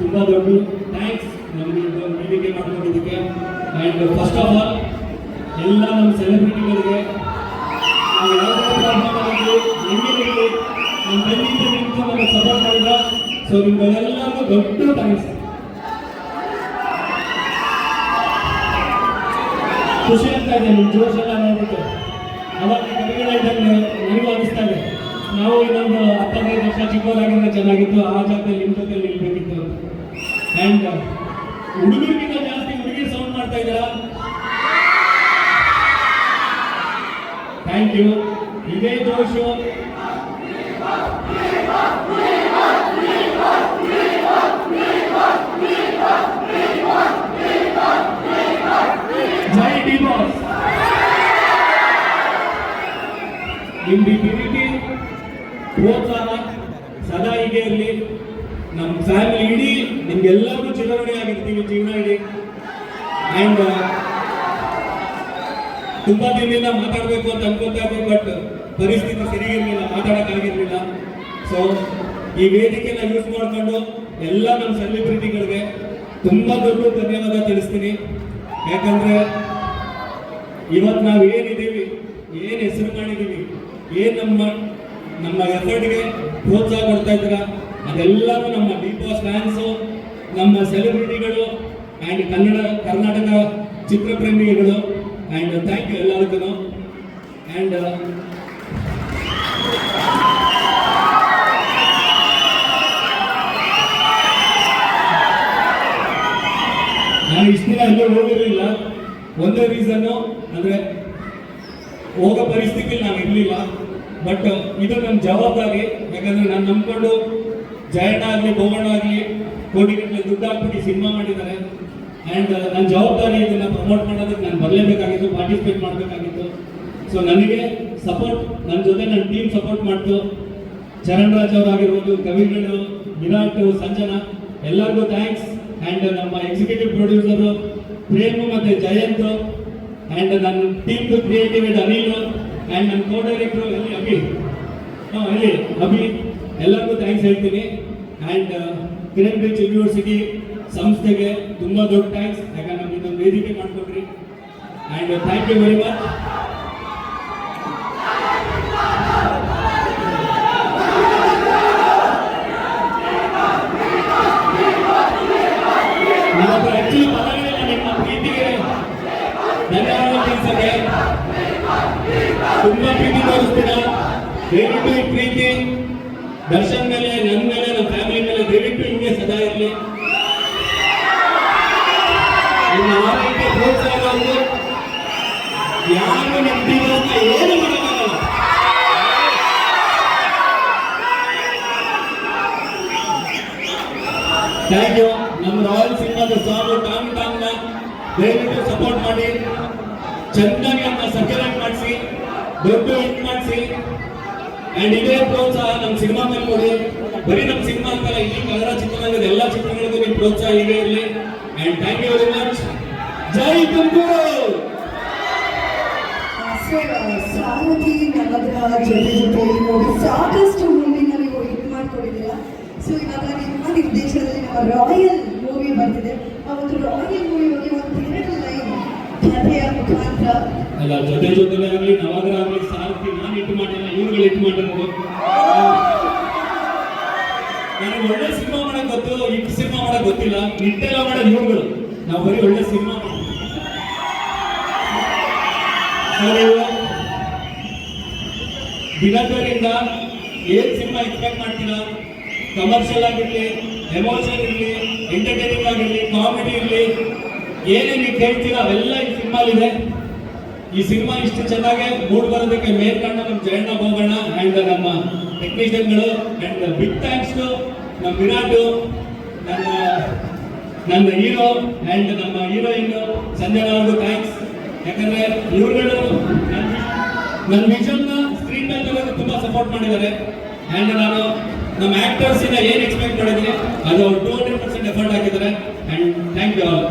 ತುಂಬ ದೊಡ್ಡ ಥ್ಯಾಂಕ್ಸ್ ನಮಗೆ ವೇದಿಕೆ ಮಾಡ್ಕೊಂಡಿದ್ದಕ್ಕೆ. ಆ್ಯಂಡ್ ಫಸ್ಟ್ ಆಫ್ ಆಲ್ ಎಲ್ಲ ನಮ್ಮ ಸೆಲೆಬ್ರಿಟಿಗಳಿಗೆ ನಾವು ನಮ್ಮ ದೊಡ್ಡ ಥ್ಯಾಂಕ್ಸ್ ಖುಷಿ ಆಗ್ತಾ ಇದೆ ನಿಮ್ಮ ಜೋಶ್ ಎಲ್ಲ ನೋಡ್ಬಿಟ್ಟು. ಅವಾಗ ಕವಿಗಳ ನನಗೂ ಅನಿಸ್ತಾ ಇದೆ. ನಾವು ಇನ್ನೊಂದು ಹತ್ತೈದು ವರ್ಷ ಚಿಕ್ಕವರಾಗಿದ್ರೆ ಚೆನ್ನಾಗಿತ್ತು, ಆ ಜಾಗದಲ್ಲಿ ಜೊತೆ ನಿಲ್ಬೇಕಿತ್ತು ಅಂತ ಆ್ಯಂಡ್ ಹುಡುಗರಿಗಿಂತ ಜಾಸ್ತಿ ಹುಡುಗಿ ಸೌಂಡ್ ಮಾಡ್ತಾ ಇದ್ದೀರಾ? ಥ್ಯಾಂಕ್ ಯು ಇದೇ ಜೋಶು ಜೈ ಡಿ ಬಾಸ್. ಪ್ರೋತ್ಸಾಹ ಸದಾ ಹೀಗೆ ಇರಲಿ. ನಮ್ಮ ಫ್ಯಾಮಿಲಿ ಇಡೀ ನಿಮ್ಗೆಲ್ಲರಿಗೂ ಚುನಾವಣೆ ಆಗಿರ್ತೀವಿ, ಜೀವನ ಇಡಿ. ಆ್ಯಂಡ್ ತುಂಬ ದಿನದಿಂದ ಮಾತಾಡಬೇಕು ಅಂತ ಅನ್ಕೋತಾ ಇದ್ದೆ ಬಟ್ ಪರಿಸ್ಥಿತಿ ಸರಿಗಿರಲಿಲ್ಲ ಮಾತಾಡೋಕ್ಕಾಗಿರಲಿಲ್ಲ ಸೊ ಈ ವೇದಿಕೆನ ಯೂಸ್ ಮಾಡಿಕೊಂಡು ಎಲ್ಲ ನಮ್ಮ ಸೆಲೆಬ್ರಿಟಿಗಳಿಗೆ ತುಂಬ ದೊಡ್ಡ ಧನ್ಯವಾದ ತಿಳಿಸ್ತೀನಿ. ಯಾಕಂದರೆ ಇವತ್ತು ನಾವು ಏನಿದ್ದೀವಿ, ಏನು ಹೆಸರು ಮಾಡಿದ್ದೀವಿ, ಏನು ನಮ್ಮ ನಮ್ಮ ಎಫರ್ಟ್ಗೆ ಪ್ರೋತ್ಸಾಹ ಕೊಡ್ತಾ ಇದ್ದೀರಾ? ಅದೆಲ್ಲರೂ ನಮ್ಮ ಬಾಸ್ ಫ್ಯಾನ್ಸು ನಮ್ಮ ಸೆಲೆಬ್ರಿಟಿಗಳು ಆ್ಯಂಡ್ ಕನ್ನಡ, ಕರ್ನಾಟಕ ಚಿತ್ರಪ್ರೇಮಿಗಳು. ಆ್ಯಂಡ್ ಥ್ಯಾಂಕ್ ಯು ಎಲ್ಲರಿಗೂ. ಆ್ಯಂಡ್ ನಾನು ಇಷ್ಟು ದಿನ ಎಲ್ಲೂ ಹೋಗಿರಲಿಲ್ಲ. ಒಂದೇ ರೀಸನ್ನು ಅಂದರೆ ಹೋಗೋ ಪರಿಸ್ಥಿತಿಯಲ್ಲಿ ನಾನು ಇರಲಿಲ್ಲ. ಬಟ್ ಇದು ನನ್ನ ಜವಾಬ್ದಾರಿ. ಯಾಕಂದ್ರೆ ನಾನು ನಂಬಿಕೊಂಡು ಜಯಣ್ಣ ಆಗಲಿ ಬೋಗಣ್ಣ ಆಗಲಿ ಕೋಟಿಗಟ್ಟಲೆ ದುಡ್ಡು ಹಾಕ್ಬಿಟ್ಟು ಸಿನಿಮಾ ಮಾಡಿದ್ದಾರೆ. ಆ್ಯಂಡ್ ನನ್ನ ಜವಾಬ್ದಾರಿ ಇದನ್ನ ಪ್ರಮೋಟ್ ಮಾಡೋದಕ್ಕೆ ನಾನು ಬರಲೇಬೇಕಾಗಿತ್ತು ಪಾರ್ಟಿಸಿಪೇಟ್ ಮಾಡಬೇಕಾಗಿತ್ತು. ಸೊ ನನಗೆ ಸಪೋರ್ಟ್ ನನ್ನ ಜೊತೆ ನನ್ನ ಟೀಮ್ ಸಪೋರ್ಟ್ ಮಾಡ್ತು. ಚರಣ್ ರಾಜ್ ಅವರಾಗಿರ್ಬೋದು ಕವಿಗಳು ವಿರಾಟ್, ಸಂಜನಾ, ಎಲ್ಲರಿಗೂ ಥ್ಯಾಂಕ್ಸ್ ಆ್ಯಂಡ್ ನಮ್ಮ ಎಕ್ಸಿಕ್ಯೂಟಿವ್ ಪ್ರೊಡ್ಯೂಸರು ಪ್ರೇಮು ಮತ್ತು ಜಯಂತ್. ಆ್ಯಂಡ್ ನನ್ನ ಟೀಮ್ದು ಕ್ರಿಯೇಟಿವ್ ಅನಿಲ್. ಆ್ಯಂಡ್ ನನ್ನ ಕೋ ಡೈರೆಕ್ಟ್ರು ಅಲ್ಲಿ ಅಭಿ, ಹಾಂ ಅಲ್ಲಿ ಅಭಿ, ಎಲ್ಲರಿಗೂ ಥ್ಯಾಂಕ್ಸ್ ಹೇಳ್ತೀನಿ. ಆ್ಯಂಡ್ ಕಿರಣ್ ಬೀಚ್ ಯೂನಿವರ್ಸಿಟಿ ಸಂಸ್ಥೆಗೆ ತುಂಬ ದೊಡ್ಡ ಥ್ಯಾಂಕ್ಸ್ ಯಾಕಂದ್ರೆ ನಮ್ಗೆ ಇದೊಂದು ವೇದಿಕೆ ಮಾಡಿಕೊಡ್ರಿ and thank you very much ತುಂಬಾ ಪ್ರೀತಿ ತೋರಿಸ್ತೀರಾ ದಯವಿಟ್ಟು ಈ ಪ್ರೀತಿ, ದರ್ಶನ್ ಮೇಲೆ ನನ್ನ ಮೇಲೆ ನನ್ನ ಫ್ಯಾಮಿಲಿ ಮೇಲೆ ದಯವಿಟ್ಟು ಹಿಂಗೆ ಸದಾ ಇರಲಿ. ನಿಮ್ಮ ಆರೋಗ್ಯ ಪ್ರೋತ್ಸಾಹ ಅಂದ್ರೆ ಯಾರು ನಮ್ಮ ಜೀವನಕ್ಕೆ ಏನು ಥ್ಯಾಂಕ್ ಯು ನಮ್ಮ ರಾಯಲ್ ಸಿನಿಮಾದ ಸಾಂಗ್ ಟಾಂಗ್ ಟಾಂಗ್ನ ದಯವಿಟ್ಟು ಸಪೋರ್ಟ್ ಮಾಡಿ. ಚೆನ್ನಾಗಿ ಅಂತ ಸರ್ಕ್ಯುಲೇಟ್ ಮಾಡಿಸಿ. ದೊಡ್ಡ ಹಿಟ್ ಮಾಡಿಸಿ ಅಂಡ್ ಇದೇ ಪ್ರೋತ್ಸಾಹ ನಮ್ಮ ಸಿನಿಮಾ ಮೇಲೆ ಕೊಡಿ. ಬರೀ ನಮ್ಮ ಸಿನಿಮಾ ಅಂತಲ್ಲ, ಈ ಕನ್ನಡ ಚಿತ್ರರಂಗದ ಎಲ್ಲ ಚಿತ್ರಗಳಿಗೂ ನಿಮ್ಮ ಪ್ರೋತ್ಸಾಹ ಇದೆ ಇರಲಿ. And thank you very much Jai Tumakuru! Sir Sarathi Navagraha ಜೊತೆ ಜೊತೆ ನೋಡಿ, ಸಾಕಷ್ಟು ಮೂವಿನ ನೀವು ಹಿಟ್ ಮಾಡ್ಕೊಂಡಿದ್ದೀರಾ. ಸೊ ಇವಾಗ ನಿಮ್ಮ ನಿರ್ದೇಶನದಲ್ಲಿ ನಮ್ಮ ರಾಯಲ್ ಮೂವಿ ಬರ್ತಿದೆ. ಆ ಒಂದು ರಾಯಲ್ ಮೂವಿ ಬಗ್ಗೆ ಒಂದು ಅಲ್ಲ, ಜೊತೆ ಜೊತೆನೇ ಆಗಲಿ, ನವಾಗ್ರ ಆಗಲಿ ಸಾರಥಿ ನಾನು ಇಟ್ಟು ಮಾಡಿಲ್ಲ ಇವ್ರುಗಳು ಇಟ್ಟು ಮಾಡಿರೋದು ನನಗೆ ಒಳ್ಳೆ ಸಿನಿಮಾ ಮಾಡಕ್ ಗೊತ್ತು ಇಟ್ಟು ಸಿನಿಮಾ ಮಾಡಕ್ ಗೊತ್ತಿಲ್ಲ. ನಿಟ್ಟೆಲ್ಲ ಮಾಡೋದು ಇವ್ರುಗಳು. ನಾವು ಬರೀ ಒಳ್ಳೆ ಸಿನಿಮಾ ದಿನಕರಿಂದ ಏನ್ ಸಿನಿಮಾ ಎಕ್ಸ್ಪೆಕ್ಟ್ ಮಾಡ್ತೀರಾ? ಕಮರ್ಷಿಯಲ್ ಆಗಿರ್ಲಿ ಎಮೋಷನ್ ಇರಲಿ ಎಂಟರ್ಟೈನಿಂಗ್ ಆಗಿರ್ಲಿ ಕಾಮಿಡಿ ಇರಲಿ, ಏನೇನು ಕೇಳ್ತೀರಾ, ಅವೆಲ್ಲ ಈ ಸಿನಿಮಾಲಿದೆ. ಈ ಸಿನಿಮಾ ಇಷ್ಟು ಚೆನ್ನಾಗಿ ಮೂಡ್ ಬರೋದಕ್ಕೆ ಮೇನ್ ಕಾರಣ ನಮ್ಮ ಜಯಣ್ಣ ಹೋಗೋಣ ಅಂಡ್ ನಮ್ಮ ಟೆಕ್ನಿಷಿಯನ್ಗಳು ಅಂಡ್ ಬಿಗ್ ಥ್ಯಾಂಕ್ಸ್ ಟು ನಮ್ಮ ವಿರಾಟ್ ನನ್ನ ನನ್ನ ಹೀರೋ ಅಂಡ್ ನಮ್ಮ ಹೀರೋಯಿನ್ ಸಂಜನಾ ಥ್ಯಾಂಕ್ಸ್ ಯಾಕಂದ್ರೆ ಇವ್ರುಗಳು ನನ್ನ ವಿಷನ್ನ ಸ್ಕ್ರೀನ್ ಮೇಲೆ ತುಂಬ ಸಪೋರ್ಟ್ ಮಾಡಿದ್ದಾರೆ. ಅಂಡ್ ನಾನು ನಮ್ಮ ಆಕ್ಟರ್ಸ್ ಏನು ಎಕ್ಸ್ಪೆಕ್ಟ್ ಮಾಡಿದ್ದೀನಿ, ಅದು ಟೂ ಹಂಡ್ರೆಡ್ ಪರ್ಸೆಂಟ್ ಎಫರ್ಟ್ ಹಾಕಿದ್ದಾರೆ. And thank you all